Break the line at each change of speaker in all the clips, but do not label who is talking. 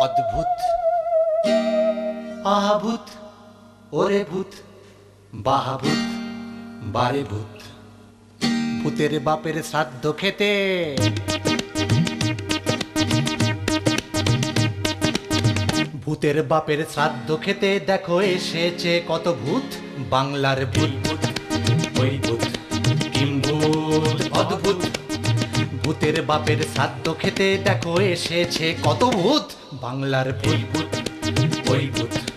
অদ্ভুত। আহাভূত, ওরে ভূত, বাহাভূত, বারে ভূত। ভূতের বাপের শ্রাদ্ধ খেতে ভূতের বাপের শ্রাদ্ধ খেতে দেখো এসেছে কত ভূত, বাংলার ভূত। ভূত ওই ভূত। ভূতের বাপের শ্রাদ্ধ খেতে দেখো এসেছে কত ভূত বাংলার ভূত ভূত ওই ভূত।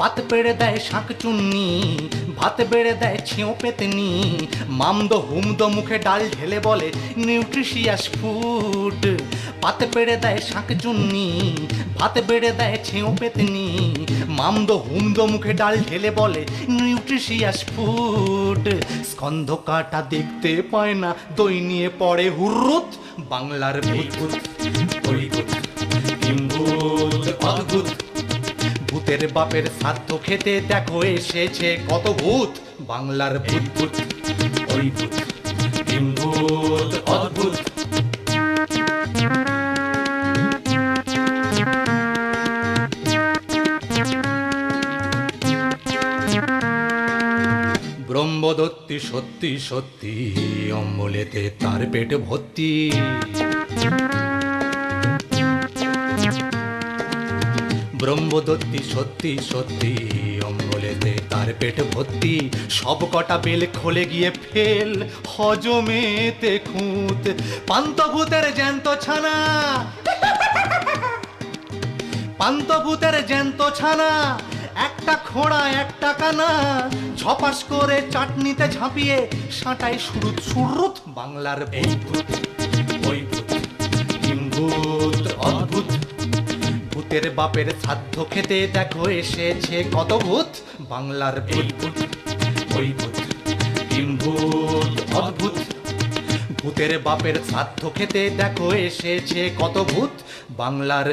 পাত পেড়ে দেয় শাঁক চুন্নি, ভাত বেড়ে দেয় ছিঁও পেতনি। মামদো হুমদো মুখে ডাল ঢেলে বলে, নিউট্রিশিয়াস ফুড। পাত পেড়ে দেয় শাঁক চুন্নি, ভাত বেড়ে দেয় ছিঁও পেতনি। মামদো হুমদো মুখে ডাল ঢেলে বলে, নিউট্রিশিয়াস ফুড। স্কন্ধ কাটা দেখতে পায় না, দই নিয়ে পড়ে হুরুত বাংলার ভূত ভূত। ভূতের বাপের শ্রাদ্ধ খেতে দেখো এসেছে কত ভূত। বাংলার ভূত ভূত, ওই ভূত, অদ্ভুত। ব্রহ্মদত্তি সত্যি সত্যি অম্বলেতে তার পেট ভর্তি। ব্রহ্মদত্তি, সত্যি সত্যি, অম্বলেতে তার পেট ভর্তি। সব কটা বেল খোলে গিয়ে ফেল, হজমেতে খুঁত। পান্তভূতের জ্যান্ত ছানা। পান্তভূতের জ্যান্ত ছানা। একটা খোঁড়া, একটা কানা। ঝপাস করে চাটনিতে ঝাঁপিয়ে সাঁটাই সুরুত সুরুত বাংলার ভূত ভূতের বাপের শ্রাদ্ধ খেতে দেখো এসেছে কত ভূত। বাংলার ভূত। ওই ভূত ভূত, অদ্ভুত। ভূতের বাপের শ্রাদ্ধ খেতে দেখো এসেছে কত ভূত। বাংলার